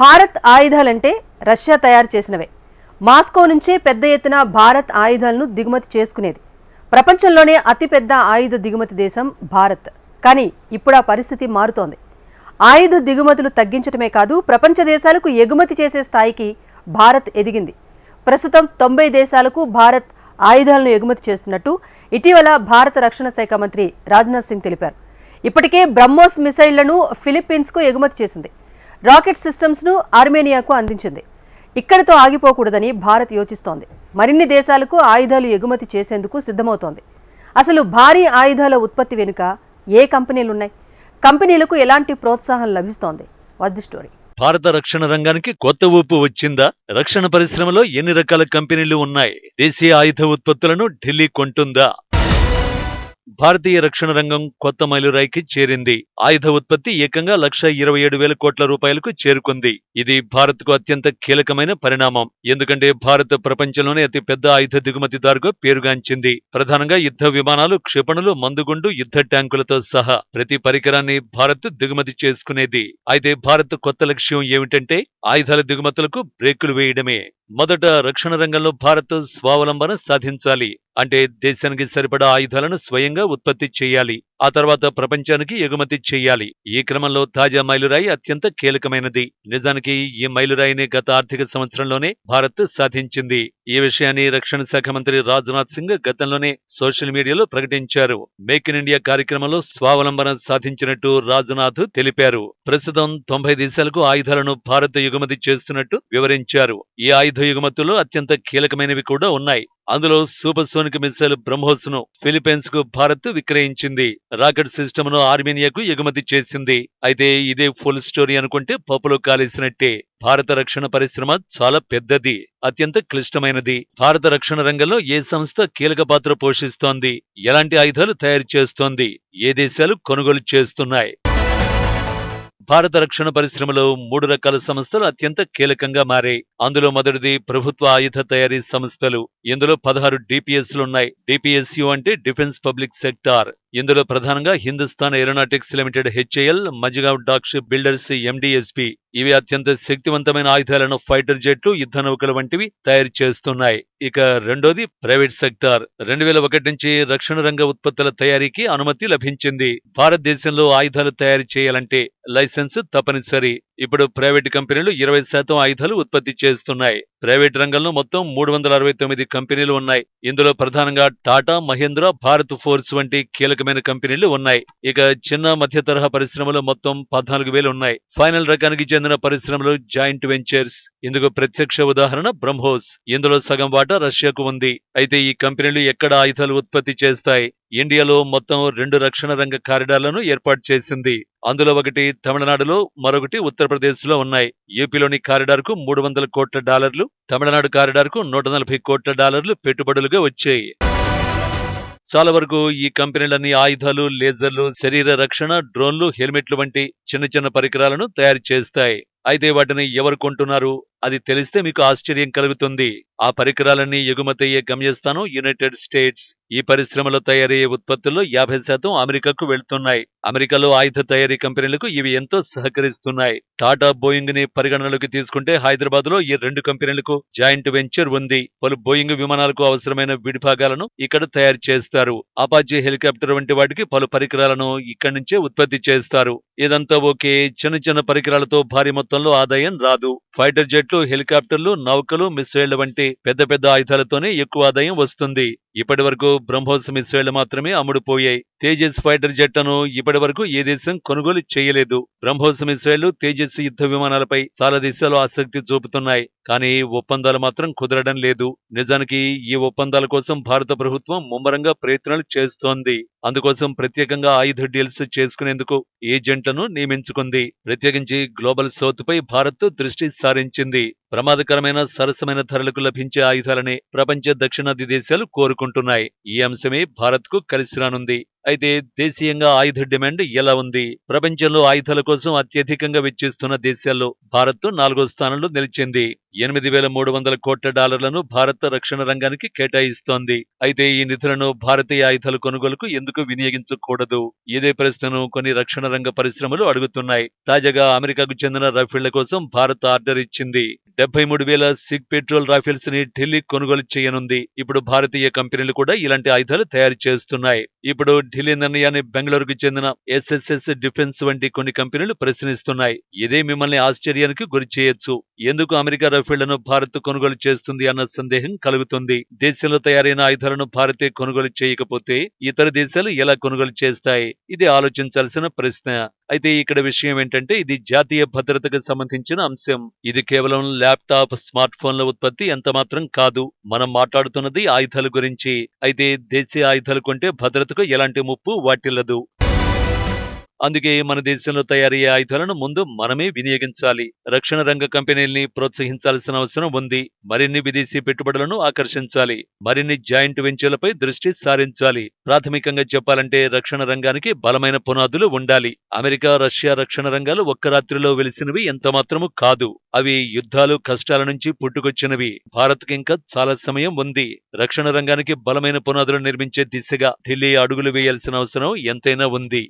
Bharat ఆయుధాలంటే Russia తయారు చేసినవే. Moscow నుంచే పెద్ద ఎత్తున భారత్ ఆయుధాలను దిగుమతి చేసుకునేది. ప్రపంచంలోనే అతిపెద్ద ఆయుధ దిగుమతి దేశం భారత్. కానీ ఇప్పుడు ఆ పరిస్థితి మారుతోంది. ఆయుధ దిగుమతులు తగ్గించడమే కాదు ప్రపంచ దేశాలకు ఎగుమతి చేసే స్థాయికి భారత్ ఎదిగింది. ప్రస్తుతం తొంభై దేశాలకు భారత్ ఆయుధాలను ఎగుమతి చేస్తున్నట్టు ఇటీవల భారత రక్షణ శాఖ మంత్రి రాజ్నాథ్ సింగ్ తెలిపారు. ఇప్పటికే బ్రహ్మోస్ మిసైళ్ళను ఫిలిప్పీన్స్కు ఎగుమతి చేసింది. రాకెట్ సిస్టమ్స్ను ఆర్మేనియాకు అందించింది. ఇక్కడితో ఆగిపోకూడదని భారత్ యోచిస్తోంది. మరిన్ని దేశాలకు ఆయుధాలు ఎగుమతి చేసేందుకు సిద్ధమవుతోంది. అసలు భారీ ఆయుధాల ఉత్పత్తి వెనుక ఏ కంపెనీలున్నాయి? కంపెనీలకు ఎలాంటి ప్రోత్సాహం లభిస్తోంది? What story. భారత రక్షణ రంగానికి కొత్త ఊపు వచ్చిందా? రక్షణ పరిశ్రమలో ఎన్ని రకాల కంపెనీలు ఉన్నాయి? దేశీయ ఆయుధ ఉత్పత్తులను ఢిల్లీ కొంటుందా? భారతీయ రక్షణ రంగం కొత్త మైలురాయికి చేరింది. ఆయుధ ఉత్పత్తి ఏకంగా లక్ష ఇరవై ఏడు వేల కోట్ల రూపాయలకు చేరుకుంది. ఇది భారత్కు అత్యంత కీలకమైన పరిణామం. ఎందుకంటే భారత్ ప్రపంచంలోనే అతి పెద్ద ఆయుధ దిగుమతిదారుగా పేరుగాంచింది. ప్రధానంగా యుద్ధ విమానాలు క్షిపణులు మందుగుండు యుద్ధ ట్యాంకులతో సహా ప్రతి పరికరాన్ని భారత్ దిగుమతి చేసుకునేది. అయితే భారత్ కొత్త లక్ష్యం ఏమిటంటే ఆయుధాల దిగుమతులకు బ్రేకులు వేయడమే. మొదట రక్షణ రంగంలో భారత్ స్వావలంబన సాధించాలి. అంటే దేశానికి సరిపడా ఆయుధాలను స్వయంగా ఉత్పత్తి చేయాలి. ఆ తర్వాత ప్రపంచానికి ఎగుమతి చేయాలి. ఈ క్రమంలో తాజా మైలురాయి అత్యంత కీలకమైనది. నిజానికి ఈ మైలురాయిని గత ఆర్థిక సంవత్సరంలోనే భారత్ సాధించింది. ఈ విషయాన్ని రక్షణ శాఖ మంత్రి రాజ్నాథ్ సింగ్ గతంలోనే సోషల్ మీడియాలో ప్రకటించారు. మేక్ ఇన్ ఇండియా కార్యక్రమంలో స్వావలంబన సాధించినట్టు రాజ్నాథ్ తెలిపారు. ప్రస్తుతం తొంభై దేశాలకు ఆయుధాలను భారత్ ఎగుమతి చేస్తున్నట్టు వివరించారు. ఈ ఆయుధ ఎగుమతుల్లో అత్యంత కీలకమైనవి కూడా ఉన్నాయి. అందులో సూపర్సోనిక్ మిసైల్ బ్రహ్మోస్ను ఫిలిప్పీన్స్కు భారత్ విక్రయించింది. రాకెట్ సిస్టమ్ను ఆర్మేనియాకు ఎగుమతి చేసింది. అయితే ఇదే ఫుల్ స్టోరీ అనుకుంటే పప్పులో కాలేసినట్టే. భారత రక్షణ పరిశ్రమ చాలా పెద్దది అత్యంత క్లిష్టమైనది. భారత రక్షణ రంగంలో ఏ సంస్థ కీలక పాత్ర పోషిస్తోంది? ఎలాంటి ఆయుధాలు తయారు చేస్తోంది? ఏ దేశాలు కొనుగోలు చేస్తున్నాయి? భారత రక్షణ పరిశ్రమలో మూడు రకాల సంస్థలు అత్యంత కీలకంగా మారాయి. అందులో మొదటిది ప్రభుత్వ ఆయుధ తయారీ సంస్థలు. ఇందులో పదహారు డిపిఎస్లున్నాయి డిపిఎస్యు అంటే డిఫెన్స్ పబ్లిక్ సెక్టార్. ఇందులో ప్రధానంగా Hindustan aeronautics limited HAL Mazagon dock ship builders MDSP. ఇవి అత్యంత శక్తివంతమైన ఆయుధాలను ఫైటర్ జెట్లు యుద్ధ నౌకలు వంటివి తయారు చేస్తున్నాయి. ఇక రెండోది ప్రైవేట్ సెక్టార్. రెండు వేల ఒకటి నుంచి రక్షణ రంగ ఉత్పత్తుల తయారీకి అనుమతి లభించింది. భారతదేశంలో ఆయుధాలు తయారు చేయాలంటే లైసెన్స్ తప్పనిసరి. ఇప్పుడు ప్రైవేట్ కంపెనీలు ఇరవై శాతం ఆయుధాలు ఉత్పత్తి చేస్తున్నాయి. ప్రైవేట్ రంగంలో మొత్తం మూడు వందల అరవై తొమ్మిది కంపెనీలు ఉన్నాయి. ఇందులో ప్రధానంగా టాటా మహేంద్ర భారత్ ఫోర్స్ వంటి కీలకమైన కంపెనీలు ఉన్నాయి. ఇక చిన్న మధ్య తరహా పరిశ్రమలు మొత్తం పద్నాలుగు వేలు ఉన్నాయి. ఫైనల్ రకానికి చెందిన పరిశ్రమలు జాయింట్ వెంచర్స్. ఇందుకు ప్రత్యక్ష ఉదాహరణ బ్రహ్మోస్. ఇందులో సగం వాటా రష్యాకు ఉంది. అయితే ఈ కంపెనీలు ఎక్కడ ఆయుధాలు ఉత్పత్తి చేస్తాయి? ఇండియాలో మొత్తం రెండు రక్షణ రంగ కారిడార్లను ఏర్పాటు చేసింది. అందులో ఒకటి తమిళనాడులో మరొకటి ఉత్తరప్రదేశ్లో ఉన్నాయి. యూపీలోని కారిడార్కు మూడు వందల కోట్ల డాలర్లు తమిళనాడు కారిడార్కు నూట నలభై కోట్ల డాలర్లు పెట్టుబడులుగా వచ్చాయి. చాలా వరకు ఈ కంపెనీలన్నీ ఆయుధాలు లేజర్లు శరీర రక్షణ డ్రోన్లు హెల్మెట్లు వంటి చిన్న చిన్న పరికరాలను తయారు చేస్తాయి. అయితే వాటిని ఎవరు కొంటున్నారు? అది తెలిస్తే మీకు ఆశ్చర్యం కలుగుతుంది. ఆ పరికరాలన్నీ ఎగుమతయ్యే గమ్యస్థానం యునైటెడ్ స్టేట్స్. ఈ పరిశ్రమలో తయారయ్యే ఉత్పత్తుల్లో యాభై శాతం అమెరికాకు వెళ్తున్నాయి. అమెరికాలో ఆయుధ తయారీ కంపెనీలకు ఇవి ఎంతో సహకరిస్తున్నాయి. టాటా బోయింగ్ని పరిగణనలోకి తీసుకుంటే హైదరాబాద్లో ఈ రెండు కంపెనీలకు జాయింట్ వెంచర్ ఉంది. పలు బోయింగ్ విమానాలకు అవసరమైన విడిభాగాలను ఇక్కడ తయారు చేస్తారు. అపాచీ హెలికాప్టర్ వంటి వాటికి పలు పరికరాలను ఇక్కడి నుంచే ఉత్పత్తి చేస్తారు. ఇదంతా ఓకే చిన్న చిన్న పరికరాలతో భారీ మొత్తంలో ఆదాయం రాదు. ఫైటర్ జెట్లు హెలికాప్టర్లు నౌకలు మిసైళ్ళ వంటి పెద్ద పెద్ద ఆయుధాలతోనే ఎక్కువ ఆదాయం వస్తుంది. ఇప్పటి వరకు బ్రహ్మోస్ మిస్సైళ్ళు మాత్రమే అమ్ముడుపోయాయి తేజస్ ఫైటర్ జెట్లను ఇప్పటి వరకు ఏ దేశం కొనుగోలు చేయలేదు. బ్రహ్మోస్ మిస్సైళ్ళు తేజస్ యుద్ధ విమానాలపై చాలా దేశాలు ఆసక్తి చూపుతున్నాయి. కానీ ఒప్పందాలు మాత్రం కుదరడం లేదు. నిజానికి ఈ ఒప్పందాల కోసం భారత ప్రభుత్వం ముమ్మరంగా ప్రయత్నాలు చేస్తోంది. అందుకోసం ప్రత్యేకంగా ఆయుధ డీల్స్ చేసుకునేందుకు ఏజెంట్లను నియమించుకుంది. ప్రత్యేకించి గ్లోబల్ సౌత్ పై భారత్ దృష్టి సారించింది. ప్రమాదకరమైన సరసమైన ధరలకు లభించే ఆయుధాలని ప్రపంచ దక్షిణాది దేశాలు కోరుకుంటున్నాయి. ఈ అంశమే భారత్కు కలిసి రానుంది. అయితే దేశీయంగా ఆయుధ డిమాండ్ ఎలా ఉంది? ప్రపంచంలో ఆయుధాల కోసం అత్యధికంగా వెచ్చిస్తున్న దేశాల్లో భారత్ నాలుగో స్థానంలో నిలిచింది. ఎనిమిది వేల మూడు వందల కోట్ల డాలర్లను భారత రక్షణ రంగానికి కేటాయిస్తోంది. అయితే ఈ నిధులను భారతీయ ఆయుధాల కొనుగోలుకు ఎందుకు వినియోగించకూడదు? ఇదే ప్రశ్నను కొన్ని రక్షణ రంగ పరిశ్రమలు అడుగుతున్నాయి. తాజాగా అమెరికాకు చెందిన రైఫిళ్ళ కోసం భారత్ ఆర్డర్ ఇచ్చింది. డెబ్బై మూడు వేల సిగ్ పెట్రోల్ రైఫిల్స్ని ఢిల్లీ కొనుగోలు చేయనుంది. ఇప్పుడు భారతీయ కంపెనీలు కూడా ఇలాంటి ఆయుధాలు తయారు చేస్తున్నాయి. ఇప్పుడు ఢిల్లీ నిర్ణయాన్ని బెంగళూరుకు చెందిన ఎస్ఎస్ఎస్ డిఫెన్స్ వంటి కొన్ని కంపెనీలు ప్రశ్నిస్తున్నాయి. ఇదే మిమ్మల్ని ఆశ్చర్యానికి గురి చేయొచ్చు. ఎందుకు అమెరికా రఫేళ్ళను భారత్ కొనుగోలు చేస్తుంది అన్న సందేహం కలుగుతుంది. దేశంలో తయారైన ఆయుధాలను భారతే కొనుగోలు చేయకపోతే ఇతర దేశాలు ఎలా కొనుగోలు చేస్తాయి? ఇది ఆలోచించాల్సిన ప్రశ్న. అయితే ఇక్కడ విషయం ఏంటంటే ఇది జాతీయ భద్రతకు సంబంధించిన అంశం. ఇది కేవలం ల్యాప్టాప్ స్మార్ట్ ఫోన్ల ఉత్పత్తి ఎంత మాత్రం కాదు. మనం మాట్లాడుతున్నది ఆయుధాల గురించి. అయితే దేశీయ ఆయుధాలు కొంటే భద్రతకు ఎలాంటి ముప్పు వాటిల్లదు. అందుకే మన దేశంలో తయారయ్యే ఆయుధాలను ముందు మనమే వినియోగించాలి. రక్షణ రంగ కంపెనీల్ని ప్రోత్సహించాల్సిన అవసరం ఉంది. మరిన్ని విదేశీ పెట్టుబడులను ఆకర్షించాలి. మరిన్ని జాయింట్ వెంచర్లపై దృష్టి సారించాలి. ప్రాథమికంగా చెప్పాలంటే రక్షణ రంగానికి బలమైన పునాదులు ఉండాలి. అమెరికా రష్యా రక్షణ రంగాలు ఒక్క రాత్రిలో వెలిసినవి ఎంత మాత్రము కాదు. అవి యుద్ధాలు కష్టాల నుంచి పుట్టుకొచ్చినవి. భారత్కి ఇంకా చాలా సమయం ఉంది. రక్షణ రంగానికి బలమైన పునాదులు నిర్మించే దిశగా ఢిల్లీ అడుగులు వేయాల్సిన అవసరం ఎంతైనా ఉంది.